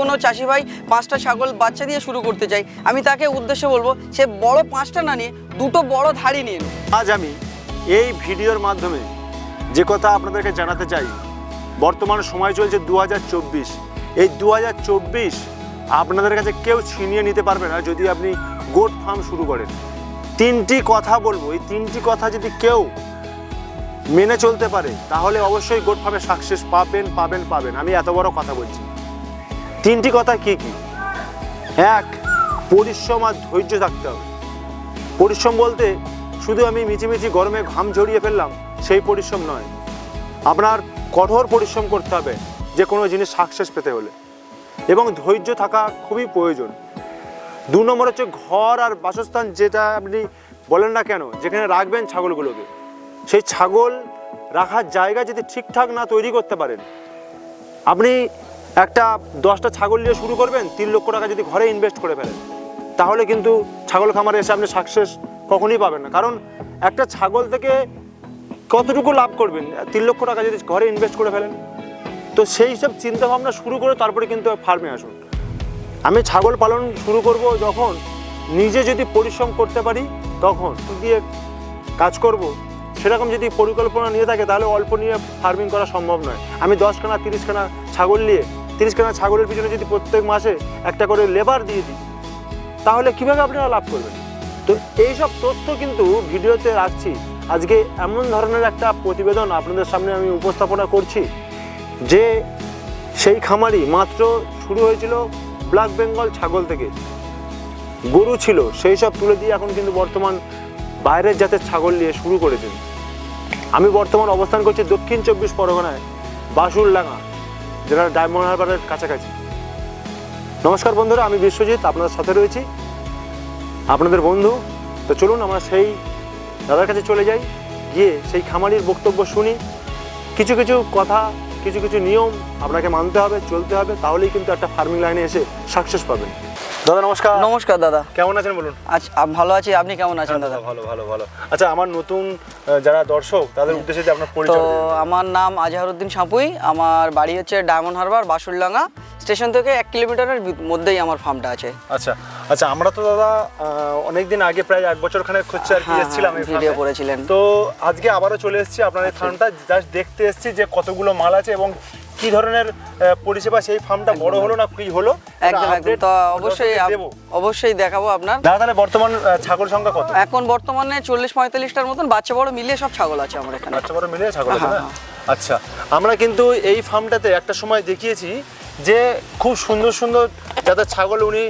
কোনো চাষি ভাই পাঁচটা ছাগল বাচ্চা দিয়ে শুরু করতে চাই আমি তাকে উদ্দেশ্যে বলব, সে বড় পাঁচটা না নিয়ে দুটো বড় ধাড়ি নিয়ে আজ আমি এই ভিডিওর মাধ্যমে যে কথা আপনাদেরকে জানাতে চাই, বর্তমান সময় চলছে দু এই দু আপনাদের কাছে কেউ ছিনিয়ে নিতে পারবে না যদি আপনি গোট ফার্ম শুরু করেন। তিনটি কথা বলব, এই তিনটি কথা যদি কেউ মেনে চলতে পারে, তাহলে অবশ্যই গোট ফার্মে সাকসেস পাবেন পাবেন পাবেন। আমি এত বড় কথা বলছি। তিনটি কথা কি কি? এক, পরিশ্রম আর ধৈর্য থাকতে হবে। পরিশ্রম বলতে শুধু আমি মিচিমিচি গরমে ঘাম ঝরিয়ে ফেললাম, সেই পরিশ্রম নয়। আপনার কঠোর পরিশ্রম করতে হবে যে কোনো জিনিস সাকসেস পেতে হলে। এবং ধৈর্য থাকা খুবই প্রয়োজন। দু নম্বর হচ্ছে ঘর আর বাসস্থান যেটা আপনি বলেন না কেন, যেখানে রাখবেন ছাগলগুলোকে। সেই ছাগল রাখার জায়গা যদি ঠিকঠাক না তৈরি করতে পারেন, আপনি একটা দশটা ছাগল নিয়ে শুরু করবেন, তিন লক্ষ টাকা যদি ঘরে ইনভেস্ট করে ফেলেন, তাহলে কিন্তু ছাগল খামারে এসে আপনি সাকসেস কখনই পাবেন না। কারণ একটা ছাগল থেকে কতটুকু লাভ করবেন? তিন লক্ষ টাকা যদি ঘরে ইনভেস্ট করে ফেলেন, তো সেই সব চিন্তা ভাবনা শুরু করে তারপরে কিন্তু ফার্মে আসুন। আমি ছাগল পালন শুরু করব যখন নিজে যদি পরিশ্রম করতে পারি, তখন দিয়ে কাজ করব? সেরকম যদি পরিকল্পনা নিয়ে থাকে, তাহলে অল্প নিয়ে ফার্মিং করা সম্ভব নয়। আমি দশখানা, তিরিশখানা ছাগল নিয়ে তিরিশখানা ছাগলের পিছনে যদি প্রত্যেক মাসে একটা করে লেবার দিয়ে দিই, তাহলে কীভাবে আপনারা লাভ করবেন? তো এইসব তথ্য কিন্তু ভিডিওতে রাখছি। আজকে এমন ধরনের একটা প্রতিবেদন আপনাদের সামনে আমি উপস্থাপনা করছি, যে সেই খামারি মাত্র শুরু হয়েছিল ব্ল্যাক বেঙ্গল ছাগল থেকে। গরু ছিল, সেই সব তুলে দিয়ে এখন কিন্তু বর্তমান বাইরের জাতের ছাগল নিয়ে শুরু করেছেন। আমি বর্তমান অবস্থান করছি দক্ষিণ চব্বিশ পরগনায় বাসুরলাঙা যেটা ডায়মন্ড হারবারের কাছাকাছি। নমস্কার বন্ধুরা, আমি বিশ্বজিৎ, আপনাদের সাথে রয়েছি। আপনাদের বন্ধু, তো চলুন আমরা সেই দাদার কাছে চলে যাই, গিয়ে সেই খামারির বক্তব্য শুনি। কিছু কিছু কথা, কিছু কিছু নিয়ম আপনাকে মানতে হবে, চলতে হবে, তাহলেই কিন্তু একটা ফার্মিং লাইনে এসে সাকসেস পাবেন। দাদা নমস্কার। নমস্কার দাদা। কেমন আছেন বলুন? আচ্ছা ভালো আছি। আপনি কেমন আছেন দাদা ভালো ভালো ভালো। আচ্ছা আমার নতুন যারা দর্শক তাদের উদ্দেশ্যে যে আপনার পরিচয় দিন। আমার নাম আজহারউদ্দিন সাপুই। আমার বাড়ি হচ্ছে ডায়মন্ড হারবার বাসুরলাঙ্গা স্টেশন থেকে এক কিলোমিটারের মধ্যেই আমার ফার্মটা আছে। আচ্ছা আচ্ছা আমরা তো দাদা অনেক দিন আগে প্রায় এক বছর খানেক হচ্ছে আর কি হ্যাঁ, এসেছিলাম হ্যাঁ, এই ভিডিও করেছিলেন। তো আজকে আবারও চলে এসেছি আপনার এই ফার্মটা জাস্ট দেখতে এসেছি যে কতগুলো মাল আছে এবং কি ধরনের পরিষেবা সেই ফার্মটা বড় হলো না কি হলো? একদম একদম। তো অবশ্যই অবশ্যই দেখাবো আপনার। দাদা তাহলে বর্তমান ছাগল সংখ্যা কত? এখন বর্তমানে চল্লিশ পঁয়তাল্লিশটার মতন বাচ্চা বড় মিলিয়ে সব ছাগল আছে আমার এখানে। বাচ্চা বড় মিলিয়ে ছাগল আছে হ্যাঁ, না? আচ্ছা আমরা কিন্তু এই ফার্মটাতে একটা সময় দেখিয়েছি যে খুব সুন্দর সুন্দর যাদের ছাগল উনি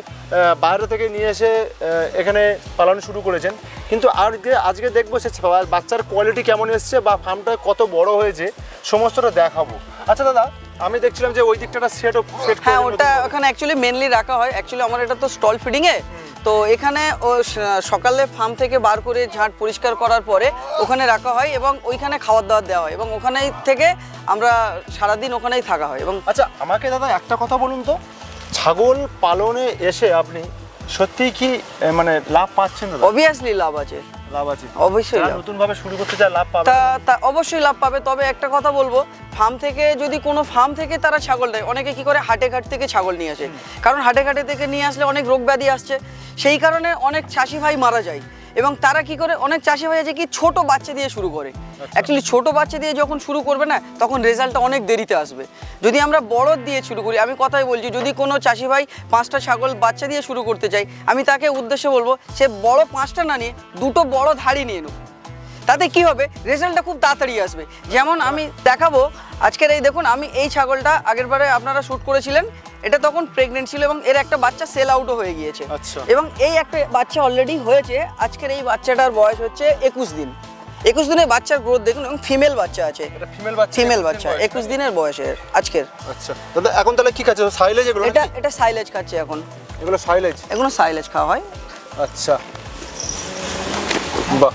বাইরে থেকে নিয়ে এসে এখানে পালন শুরু করেছেন। কিন্তু আজকে আজকে দেখব সে বাচ্চার কোয়ালিটি কেমন এসছে বা ফার্মটা কত বড় হয়েছে, সমস্তটা দেখাবো। আচ্ছা দাদা আমি দেখছিলাম যে ওই দিকটা সেট সেট হ্যাঁ ওটা ওখানে অ্যাকচুয়ালি মেনলি রাখা হয়। অ্যাকচুয়ালি আমার এটা তো স্টল ফিডিং এ। তো এখানে ও সকালে ফার্ম থেকে বার করে ঝাঁট পরিষ্কার করার পরে ওখানে রাখা হয় এবং ওইখানে খাবার দাবার দেওয়া হয় এবং ওখানেই থেকে আমরা সারাদিন ওখানেই থাকা হয় এবং আচ্ছা আমাকে দাদা একটা কথা বলুন তো। ছাগল পালনে এসে আপনি সত্যিই কি মানে লাভ পাচ্ছেন দাদা? অবভিয়াসলি লাভ আছে। লাভ আছে। অবশ্যই লাভ। নতুন ভাবে শুরু করতে চায় লাভ পাবে। তা তা অবশ্যই লাভ পাবে। তবে একটা কথা বলব ফার্ম থেকে যদি কোনো ফার্ম থেকে তারা ছাগল দেয় অনেকে কি করে হাটে ঘাট থেকে ছাগল নিয়ে আসে। কারণ হাটে ঘাটে থেকে নিয়ে আসলে অনেক রোগ ব্যাধি আসছে। সেই কারণে অনেক চাষি ভাই মারা যায়। এবং তারা কি করে অনেক চাষি হয়ে আছে কি ছোট বাচ্চা দিয়ে শুরু করে। অ্যাকচুয়ালি ছোট বাচ্চা দিয়ে যখন শুরু করবে না তখন রেজাল্টটা অনেক দেরিতে আসবে। যদি আমরা বড় দিয়ে শুরু করি আমি কথাই বলছি যদি কোনো চাষি ভাই পাঁচটা ছাগল বাচ্চা দিয়ে শুরু করতে চাই আমি তাকে উদ্দেশ্যে বলব সে বড় পাঁচটা না নিয়ে দুটো বড় ধাড়ি নিয়ে নেব। তাতে কি হবে? রেজাল্টটা খুব তাড়াতাড়ি আসবে। যেমন আমি দেখাবো আজকের এই দেখুন আমি এই ছাগলটা আগের বারে আপনারা শ্যুট করেছিলেন এটা তখন প্রেগনেন্ট ছিল এবং এর একটা বাচ্চা সেল আউটও হয়ে গিয়েছে। আচ্ছা। এবং এই একটা বাচ্চা অলরেডি হয়েছে আজকের এই বাচ্চাটার বয়স হচ্ছে একুশ দিন। একুশ দিনের বাচ্চার গ্রোথ দেখুন এবং ফিমেল বাচ্চা আছে। এটা ফিমেল বাচ্চা ফিমেল বাচ্চা একুশ দিনের বয়সের আজকের। আচ্ছা। দাদা এখন তাহলে কি খাচ্ছে? সাইলেজ এগুলো এটা এটা সাইলেজ খাচ্ছে এখন। এগুলো সাইলেজ এগুলো সাইলেজ খাওয়া হয়। আচ্ছা। বাহ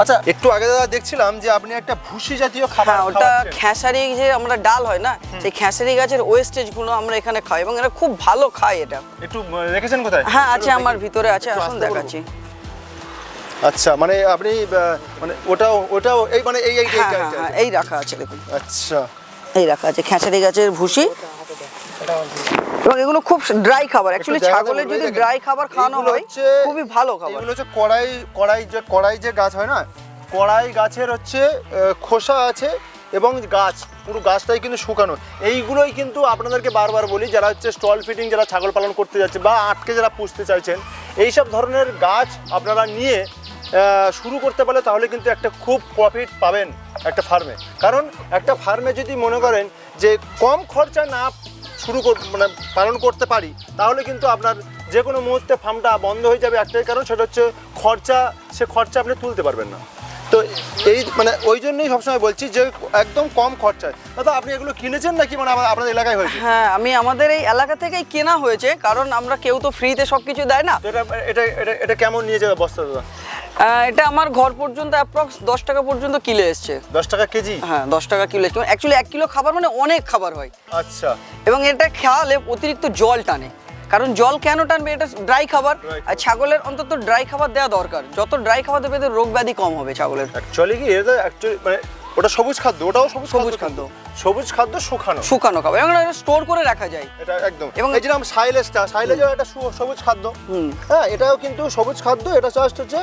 আচ্ছা একটু আগে দাদা দেখছিলাম যে আপনি একটা ভুসি জাতীয় খাবার হ্যাঁ ওটা খেসারি যে আমরা ডাল হয় না সেই খেসারি গাছের ওয়েস্টেজগুলো আমরা এখানে খাই এবং এরা খুব ভালো খায় এটা। একটু রেখেছেন কোথায়? হ্যাঁ আছে আমার ভিতরে আছে আসুন দেখাচ্ছি। আচ্ছা মানে আপনি মানে ওটাও ওটাও এই মানে এই এই হ্যাঁ হ্যাঁ। এই রাখা আছে দেখুন। আচ্ছা। এই রাখা আছে খেসারি গাছের ভুসি। এবং এগুলো খুব ড্রাই খাবার। অ্যাকচুয়ালি ছাগলের যদি ড্রাই খাবার খাওয়ানো হয় খুবই ভালো খাবার। এগুলো হচ্ছে কড়াই কড়াই যে কড়াই যে গাছ হয় না কড়াই গাছের হচ্ছে খোসা আছে এবং গাছ পুরো গাছটাই কিন্তু শুকানো। এইগুলোই কিন্তু আপনাদেরকে বারবার বলি যারা হচ্ছে স্টল ফিটিং যারা ছাগল পালন করতে যাচ্ছে বা আটকে যারা পুষতে চাইছেন এই সব ধরনের গাছ আপনারা নিয়ে শুরু করতে পারলে তাহলে কিন্তু একটা খুব প্রফিট পাবেন একটা ফার্মে কারণ একটা ফার্মে যদি মনে করেন যে কম খরচা না শুরু কর মানে পালন করতে পারি তাহলে কিন্তু আপনার যে কোনো মুহূর্তে ফার্মটা বন্ধ হয়ে যাবে। একটাই কারণ সেটা হচ্ছে খরচা সে খরচা আপনি তুলতে পারবেন না। তো এই মানে ওই জন্যই সবসময় বলছি যে একদম কম খরচায়। দাদা আপনি এগুলো কিনেছেন নাকি? মানে আপনাদের এলাকায় হয়েছে? হ্যাঁ আমি আমাদের এই এলাকা থেকেই কেনা হয়েছে কারণ আমরা কেউ তো ফ্রিতে সব কিছু দেয় না। এটা এটা এটা এটা কেমন নিয়ে যাবে বস্তা দাদা? এটা আমার ঘর পর্যন্ত অ্যাপ্রক্স দশ টাকা পর্যন্ত কিলো এসছে। দশ টাকা কেজি? হ্যাঁ দশ টাকা কিলো এসছে। অ্যাকচুয়ালি এক কিলো খাবার মানে অনেক খাবার হয়। আচ্ছা। এবং এটা খেয়ালে অতিরিক্ত জল টানে। কারণ জল কেন টানবে? এটা ড্রাই খাবার। আর ছাগলের অন্তত ড্রাই খাবার দেওয়া দরকার। যত ড্রাই খাবার দেবে রোগ ব্যাধি কম হবে ছাগলের। অ্যাকচুয়ালি কি এটা অ্যাকচুয়ালি মানে ওটা সবুজ খাদ্য ওটাও সবুজ সবুজ খাদ্য। সবুজ খাদ্য শুকানো। শুকানো খাবার। এবং স্টোর করে রাখা যায়। এটা একদম। এবং এই যেরকম সাইলেজটা সাইলেজও একটা সবুজ খাদ্য। হ্যাঁ এটাও কিন্তু সবুজ খাদ্য। এটা জাস্ট হচ্ছে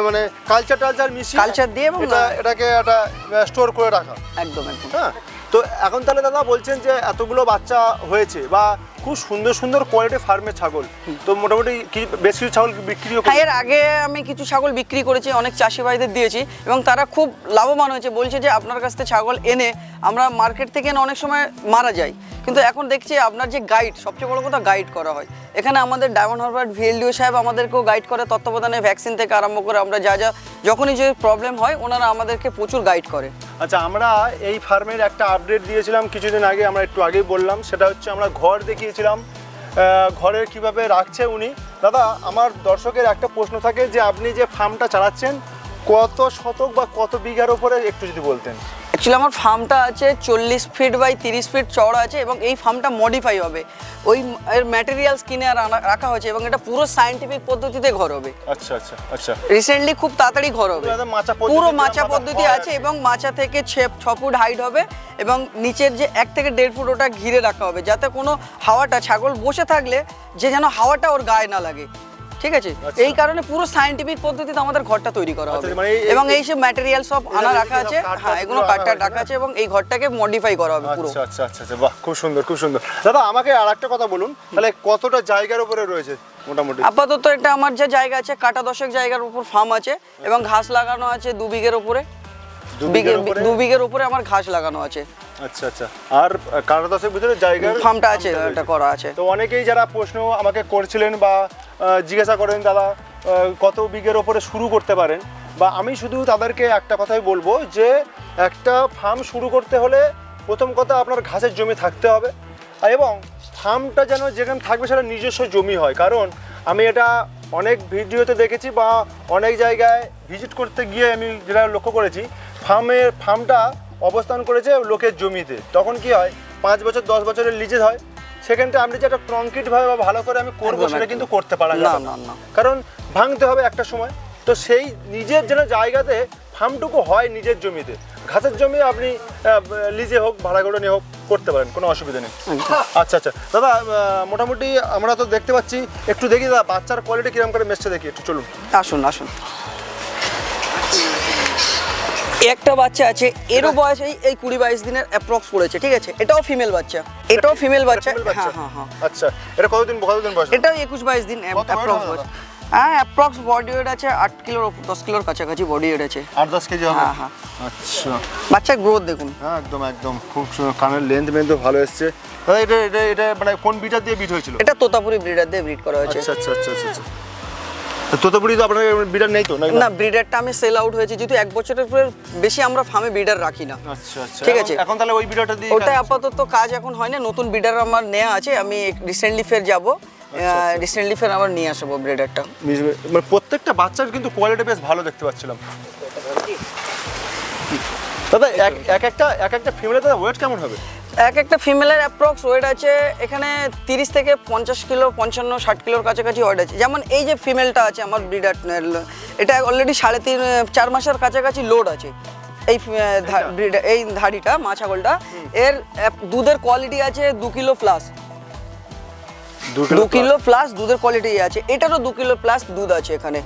মানে কালচার টালচার মিশিয়ে Culture দিয়ে এবং- এটাকে একটা স্টোর করে রাখা। একদম একদম। হ্যাঁ তো এখন তাহলে দাদা বলছেন যে এতগুলো বাচ্চা হয়েছে বা খুব সুন্দর সুন্দর কোয়ালিটি ফার্মের ছাগল। তো মোটামুটি কি বেশ কিছু ছাগল বিক্রি হ্যাঁ এর আগে আমি কিছু ছাগল বিক্রি করেছি অনেক চাষি ভাইদের দিয়েছি এবং তারা খুব লাভবান হয়েছে। বলছে যে আপনার কাছ থেকে ছাগল এনে আমরা মার্কেট থেকে এনে অনেক সময় মারা যায় কিন্তু এখন দেখছি আপনার যে গাইড সবচেয়ে বড় কথা গাইড করা হয়। এখানে আমাদের ডায়মন্ড হারবার ভিএলডিও সাহেব আমাদেরকেও গাইড করে তত্ত্বাবধানে ভ্যাকসিন থেকে আরম্ভ করে আমরা যা যা যখনই যে প্রবলেম হয় ওনারা আমাদেরকে প্রচুর গাইড করে। আচ্ছা আমরা এই ফার্মের একটা আপডেট দিয়েছিলাম কিছুদিন আগে, আমরা একটু আগেই বললাম। সেটা হচ্ছে আমরা ঘর দেখিয়েছিলাম। ঘরের কীভাবে রাখছে উনি? দাদা, আমার দর্শকের একটা প্রশ্ন থাকে যে, আপনি যে ফার্মটা চালাচ্ছেন, কত শতক বা কত বিঘার উপরে একটু যদি বলতেন? অ্যাকচুয়ালি আমার ফার্মটা আছে চল্লিশ ফিট বাই তিরিশ ফিট চওড়া আছে এবং এই ফার্মটা মডিফাই হবে। ওই এর ম্যাটেরিয়ালস কিনে রাখা হয়েছে এবং এটা পুরো সায়েন্টিফিক পদ্ধতিতে ঘর হবে। আচ্ছা আচ্ছা আচ্ছা। রিসেন্টলি খুব তাড়াতাড়ি ঘর হবে। পুরো মাচা পদ্ধতি মাচা আছে এবং মাচা থেকে ছ ছ ফুট হাইট হবে এবং নিচের যে এক থেকে দেড় ফুট ওটা ঘিরে রাখা হবে যাতে কোনো হাওয়াটা ছাগল বসে থাকলে যে যেন হাওয়াটা ওর গায়ে না লাগে। ঠিক আছে? আচ্ছা। এই কারণে পুরো সায়েন্টিফিক পদ্ধতিতে আমাদের ঘরটা তৈরি করা আচ্ছা, হবে। মানে এবং এই সব ম্যাটেরিয়াল সব আনা রাখা আছে। হ্যাঁ এগুলো গুলো কাঠটা রাখা আছে। এবং এই ঘরটাকে মডিফাই করা হবে পুরো। আচ্ছা আচ্ছা আচ্ছা আচ্ছা বাহ খুব সুন্দর খুব সুন্দর। দাদা আমাকে আর একটা কথা বলুন। তাহলে কতটা জায়গার উপরে রয়েছে মোটামুটি? আপাতত এটা আমার যে জায়গা আছে কাটা দশেক জায়গার উপর ফার্ম আছে এবং ঘাস লাগানো আছে দু বিঘের উপরে। দু বিঘে বিঘার উপরে আমার ঘাস লাগানো আছে। আচ্ছা আচ্ছা। আর কারও দশের ভিতরে জায়গার ফার্মটা আছে এটা করা আছে। তো অনেকেই যারা প্রশ্ন আমাকে করছিলেন বা জিজ্ঞাসা করেন দাদা কত বিঘের ওপরে শুরু করতে পারেন। বা আমি শুধু তাদেরকে একটা কথাই বলব যে, একটা ফার্ম শুরু করতে হলে প্রথম কথা আপনার ঘাসের জমি থাকতে হবে। এবং ফার্মটা যেন যেখানে থাকবে সেটা নিজস্ব জমি হয়। কারণ আমি এটা অনেক ভিডিওতে দেখেছি বা অনেক জায়গায় ভিজিট করতে গিয়ে আমি যেটা লক্ষ্য করেছি ফার্মের ফার্মটা অবস্থান করেছে লোকের জমিতে। তখন কি হয়? পাঁচ বছর, দশ বছরের লিজে হয়। সেখানটা আপনি যেটা কংক্রিট ভাবে বা ভালো করে আমি করব সেটা কিন্তু করতে পারা না যাবে না। না কারণ ভাঙতে হবে একটা সময়। তো সেই নিজের যেন জায়গাতে ফার্মটুকু হয় নিজের জমিতে। ঘাসের জমি আপনি লিজে হোক ভাড়া করে নিয়ে হোক করতে পারেন কোনো অসুবিধা নেই। আচ্ছা আচ্ছা। দাদা মোটামুটি আমরা তো দেখতে পাচ্ছি। একটু দেখি দাদা বাচ্চার কোয়ালিটি কীরকম করে মেসছে দেখি একটু চলুন। আসুন আসুন। একটা বাচ্চা আছে এরও বয়স এই এই কুড়ি বাইশ দিনের অ্যাপ্রক্স পড়েছে ঠিক আছে? এটাও ফিমেল বাচ্চা। এটাও ফিমেল বাচ্চা। হ্যাঁ হ্যাঁ হ্যাঁ। আচ্ছা এটা কতদিন কতদিন বয়স? এটাও একুশ বাইশ দিন অ্যাপ্রক্স বয়স হ্যাঁ অ্যাপ্রক্স বডি ওয়েট আছে আট কিলোর দশ কিলোর কাছাকাছি বডি ওয়েট আছে। আট দশ কেজি হবে? হ্যাঁ, হ্যাঁ। আচ্ছা। বাচ্চার গ্রোথ দেখুন। হ্যাঁ একদম একদম। খুব সুন্দর কানের লেন্থ মেন্থও ভালো এসছে। দাদা এটা এটা এটা মানে কোন বিটার দিয়ে বিট হয়েছিল? এটা তোতাপুরি ব্রিডার দিয়ে ব্রিড করা হয়েছে। আচ্ছা আচ্ছা আচ্ছা আচ্ছা আচ্ছা। তোতাপুরি তো আপনার বিটার নেই তো না ব্রিডারটা আমি সেল আউট হয়েছে যেহেতু এক বছরের বেশি আমরা ফার্মে ব্রিডার রাখি না। আচ্ছা আচ্ছা। ঠিক আছে। এখন তাহলে ওই বিটারটা দিয়ে ওটা আপাতত কাজ এখন হয় না নতুন ব্রিডার আমার নেওয়া আছে আমি রিসেন্টলি ফের যাব। আচ্ছা, রিসেন্টলি ফের আবার নিয়ে আসব ব্রিডারটা মানে প্রত্যেকটা বাচ্চার কিন্তু কোয়ালিটি বেশ ভালো দেখতে পাচ্ছিলাম। দাদা এক এক একটা এক একটা ফিমেলের দাদা ওয়েট কেমন হবে? এক একটা ফিমেলের অ্যাপ্রক্স ওয়েট আছে এখানে তিরিশ থেকে পঞ্চাশ কিলো পঞ্চান্ন ষাট কিলোর কাছাকাছি ওয়েট আছে। যেমন এই যে ফিমেলটা আছে আমার ব্রিডার এটা অলরেডি সাড়ে তিন চার মাসের কাছাকাছি লোড আছে। এই breeder- এই ধাড়িটা মা ছাগলটা। এর দুধের কোয়ালিটি আছে দু কিলো প্লাস দু দু কিলো প্লাস দুধের কোয়ালিটি আছে। এটারও দু কিলো প্লাস দুধ আছে এখানে।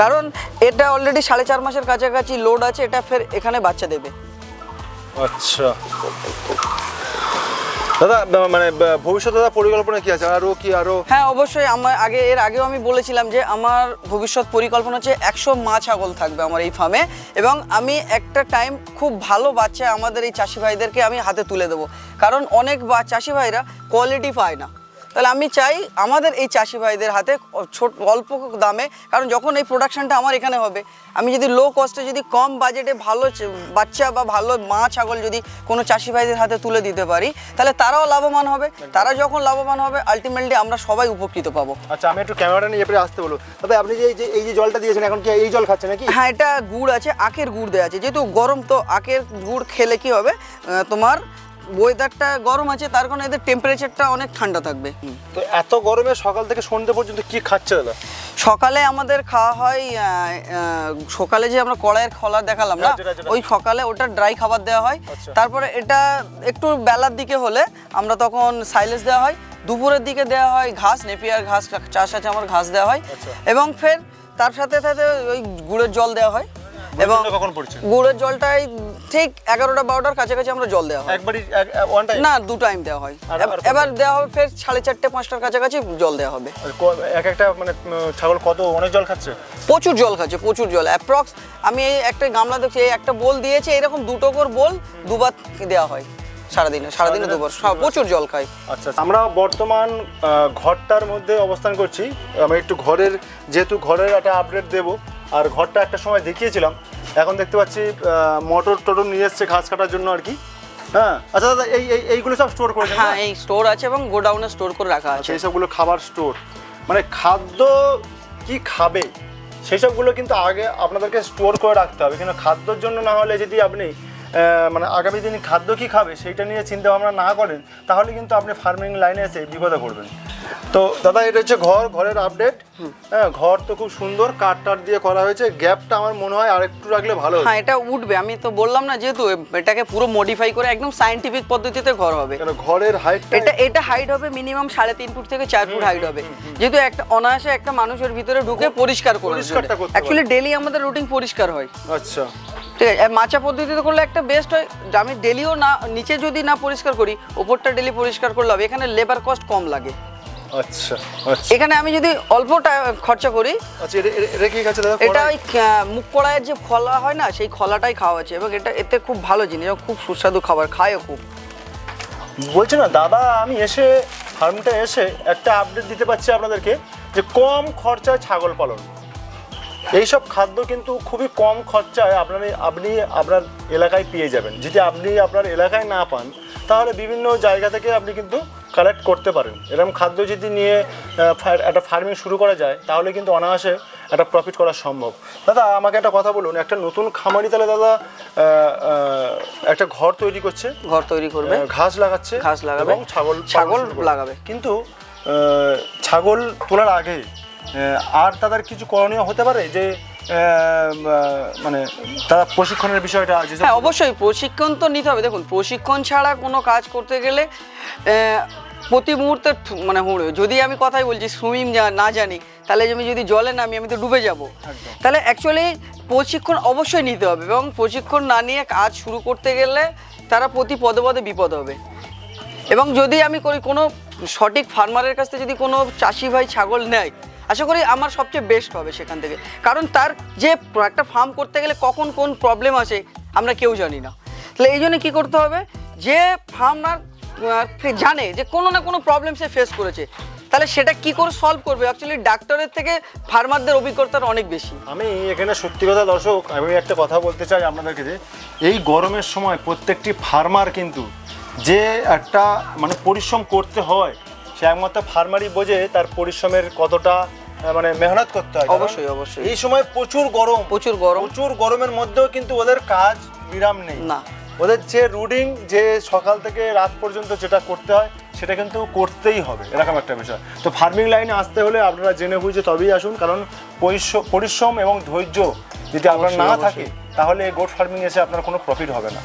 কারণ এটা অলরেডি সাড়ে চার মাসের কাছাকাছি লোড আছে এটা ফের এখানে বাচ্চা দেবে। আচ্ছা। দাদা মানে ভবিষ্যতে দাদা পরিকল্পনা কি আছে? আরও কি আরও? হ্যাঁ অবশ্যই আমার আগে, এর আগেও আমি বলেছিলাম যে আমার ভবিষ্যৎ পরিকল্পনা হচ্ছে একশো মা ছাগল থাকবে আমার এই ফার্মে এবং আমি একটা টাইম খুব ভালো বাচ্চা আমাদের এই চাষি ভাইদেরকে আমি হাতে তুলে দেবো। কারণ অনেক বা, চাষি ভাইরা কোয়ালিটি পায় না। তাহলে আমি চাই আমাদের এই চাষি ভাইদের হাতে ছোট অল্প দামে কারণ যখন এই প্রোডাকশনটা আমার এখানে হবে আমি যদি লো কস্টে যদি কম বাজেটে ভালো বাচ্চা বা ভালো মা ছাগল যদি কোনো চাষি ভাইদের হাতে তুলে দিতে পারি তাহলে তারাও লাভবান হবে। তারা যখন লাভবান হবে আলটিমেটলি আমরা সবাই উপকৃত পাবো। আচ্ছা আমি একটু ক্যামেরাটা নিয়ে এবারে আসতে বলো তবে আপনি যে এই যে এই যে জলটা দিয়েছেন এখন কি এই জল খাচ্ছে নাকি? হ্যাঁ এটা গুড় আছে আখের গুড় দেওয়া আছে। যেহেতু গরম তো আখের গুড় খেলে কি হবে? তোমার ওয়েদারটা গরম আছে তার কারণে এদের টেম্পারেচারটা অনেক ঠান্ডা থাকবে তো এত গরমে সকাল থেকে সন্ধ্যে পর্যন্ত কি খাচ্ছে দাদা সকালে আমাদের খাওয়া হয় সকালে যে আমরা কড়াইয়ের খোলা দেখালাম না। ওই সকালে ওটা ড্রাই খাবার দেওয়া হয় আচ্ছা। তারপরে এটা একটু বেলার দিকে হলে আমরা তখন সাইলেন্স দেওয়া হয় দুপুরের দিকে দেওয়া হয় ঘাস নেপিয়ার ঘাস চাষ আছে আমার ঘাস দেওয়া হয় আচ্ছা। এবং ফের তার সাথে সাথে ওই গুড়ের জল দেওয়া হয় এবং কখন পড়ছে? গুড়ের জলটাই ঠিক এগারোটা বারোটার কাছাকাছি আমরা জল দেওয়া হয়। একবারই ওয়ান টাইম না দু টাইম দেওয়া হয়। এবার দেওয়া হবে ফের সাড়ে চারটে পাঁচটার কাছাকাছি জল দেওয়া হবে। এক একটা মানে ছাগল কত অনেক জল খাচ্ছে? প্রচুর জল খাচ্ছে প্রচুর জল। অ্যাপ্রক্স আমি এই একটা গামলা দেখছি এই একটা বোল দিয়েছে এরকম দুটো করে বোল দুবার দেওয়া হয় সারাদিনে সারাদিনে সারাদিনে দুবার। প্রচুর জল খাই আচ্ছা আমরা বর্তমান ঘরটার মধ্যে অবস্থান করছি। আমি একটু ঘরের যেহেতু ঘরের একটা আপডেট দেব আর ঘরটা একটা সময় দেখিয়েছিলাম। এখন দেখতে পাচ্ছি মোটর টোটর নিয়ে এসছে ঘাস কাটার জন্য আর কি। হ্যাঁ আচ্ছা দাদা এই এই এইগুলো সব স্টোর করে হ্যাঁ এই স্টোর আছে এবং গোডাউনে স্টোর করে রাখা আছে। এই সবগুলো খাবার স্টোর মানে খাদ্য কি খাবে? সেই সবগুলো কিন্তু আগে আপনাদেরকে স্টোর করে রাখতে হবে। কিন্তু খাদ্যর জন্য না হলে যদি আপনি মানে আগামী দিনে খাদ্য কি খাবে সেইটা নিয়ে চিন্তা ভাবনা না করেন তাহলে কিন্তু আপনি ফার্মিং লাইনে এসে বিপদে পড়বেন। তো দাদা এটা হচ্ছে ঘর ঘরের আপডেট হ্যাঁ ঘর তো খুব সুন্দর কাঠ টাট দিয়ে করা হয়েছে। গ্যাপটা আমার মনে হয় আরেকটু রাখলে ভালো হ্যাঁ এটা উঠবে। আমি তো বললাম না যেহেতু এটাকে পুরো মডিফাই করে একদম সাইন্টিফিক পদ্ধতিতে ঘর হবে। ঘরের হাইট এটা এটা হাইট হবে মিনিমাম সাড়ে তিন ফুট থেকে চার ফুট হাইট হবে। যেহেতু একটা অনায়াসে একটা মানুষের ভিতরে ঢুকে পরিষ্কার করে অ্যাকচুয়ালি ডেলি আমাদের রুটিন পরিষ্কার হয়। আচ্ছা। ঠিক আছে মাচা পদ্ধতিতে করলে একটা বেস্ট হয় যে আমি ডেলিও না নিচে যদি না পরিষ্কার করি ওপরটা ডেলি পরিষ্কার করলে হবে। এখানে লেবার কস্ট কম লাগে। আচ্ছা আচ্ছা। এখানে আমি যদি অল্প খরচা করি আচ্ছা এটা- কি খাচ্ছে দাদা এটা ওই মুখ কড়াইয়ের যে খোলা হয় না সেই খোলাটাই খাওয়া আছে এবং এটা এতে খুব ভালো জিনিস খুব সুস্বাদু খাবার খায়ও খুব। বলছি না দাদা আমি এসে ফার্মটা এসে একটা আপডেট দিতে পারছি আপনাদেরকে যে কম খরচায় ছাগল পালন। এইসব খাদ্য কিন্তু খুবই কম খরচায় আপনার আপনি আপনার এলাকায় পেয়ে যাবেন। যদি আপনি আপনার এলাকায় না পান তাহলে বিভিন্ন জায়গা থেকে আপনি কিন্তু কালেক্ট করতে পারেন। এরকম খাদ্য যদি নিয়ে একটা ফার্মিং শুরু করা যায় তাহলে কিন্তু অনায়াসে একটা প্রফিট করা সম্ভব। দাদা আমাকে একটা কথা বলুন একটা নতুন খামারি তাহলে দাদা একটা ঘর তৈরি করছে। ঘর তৈরি করবে। ঘাস লাগাচ্ছে ঘাস লাগাবে। এবং ছাগল ছাগল লাগাবে। কিন্তু ছাগল তোলার আগে আর তাদের কিছু করণীয় হতে পারে যে মানে তারা প্রশিক্ষণের বিষয়টা হ্যাঁ অবশ্যই প্রশিক্ষণ তো নিতে হবে। দেখুন প্রশিক্ষণ ছাড়া কোনো কাজ করতে গেলে প্রতি মুহূর্তে মানে হুড়ে যদি আমি কথাই বলছি সুইমিং না জানি তাহলে আমি যদি জলে নামি আমি তো ডুবে যাব। তাহলে অ্যাকচুয়ালি প্রশিক্ষণ অবশ্যই নিতে হবে এবং প্রশিক্ষণ না নিয়ে কাজ শুরু করতে গেলে তারা প্রতি পদে পদে বিপদ হবে। এবং যদি আমি করি কোনো সঠিক ফার্মারের কাছ থেকে যদি কোনো চাষি ভাই ছাগল নেয় আশা করি আমার সবচেয়ে বেস্ট হবে সেখান থেকে। কারণ তার যে একটা ফার্ম করতে গেলে কখন কোন প্রবলেম আছে আমরা কেউ জানি না। তাহলে এই জন্য কী করতে হবে? যে ফার্মার জানে যে কোনো না কোনো প্রবলেম সে ফেস করেছে, তাহলে সেটা কি করে সলভ করবে? অ্যাকচুয়ালি ডাক্তারের থেকে ফার্মারদের অভিজ্ঞতার অনেক বেশি। আমি এখানে সত্যি কথা দর্শক, আমি একটা কথা বলতে চাই আপনাদেরকে যে, এই গরমের সময় প্রত্যেকটি ফার্মার কিন্তু যে একটা মানে পরিশ্রম করতে হয়, সে একমাত্র ফার্মারই বোঝে তার পরিশ্রমের কতটা মানে মেহনত করতে হয় অবশ্যই, অবশ্যই। এই সময় প্রচুর গরম। প্রচুর গরম। প্রচুর গরমের মধ্যেও কিন্তু ওদের কাজ বিরাম নেই। না। ওদের যে রুটিন যে সকাল থেকে রাত পর্যন্ত যেটা করতে হয় সেটা কিন্তু করতেই হবে। এরকম একটা বিষয়। তো ফার্মিং লাইনে আসতে হলে আপনারা জেনে বুঝে তবেই আসুন কারণ পরিশ্র- পরিশ্রম এবং ধৈর্য যদি আপনার না থাকে তাহলে গোট ফার্মিং এসে আপনার কোনো প্রফিট হবে না।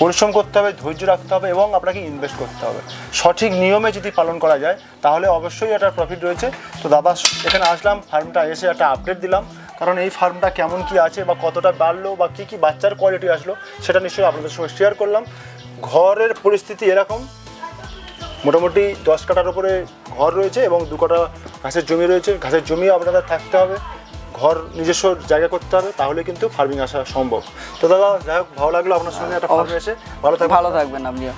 পরিশ্রম করতে হবে, ধৈর্য রাখতে হবে এবং আপনাকে ইনভেস্ট করতে হবে। সঠিক নিয়মে যদি পালন করা যায়, তাহলে অবশ্যই এটার প্রফিট রয়েছে। তো দাদা, এখানে আসলাম, ফার্মটা এসে একটা আপডেট দিলাম। কারণ এই ফার্মটা কেমন কি আছে বা কতটা বাড়লো বা কী কী বাচ্চার কোয়ালিটি আসলো, সেটা নিশ্চয়ই আপনাদের সঙ্গে শেয়ার করলাম। ঘরের পরিস্থিতি এরকম। মোটামুটি দশ কাটার উপরে ঘর রয়েছে এবং দু কাঠা ঘাসের জমি রয়েছে। ঘাসের জমি আপনাদের থাকতে হবে। ঘর নিজস্ব জায়গা করতে হবে তাহলে কিন্তু ফার্মিং আসা সম্ভব। তো দাদা যাই হোক ভালো লাগল আপনার সঙ্গে একটা ফার্মে এসে। ভালো থাকবেন। ভালো থাকবেন আপনিও।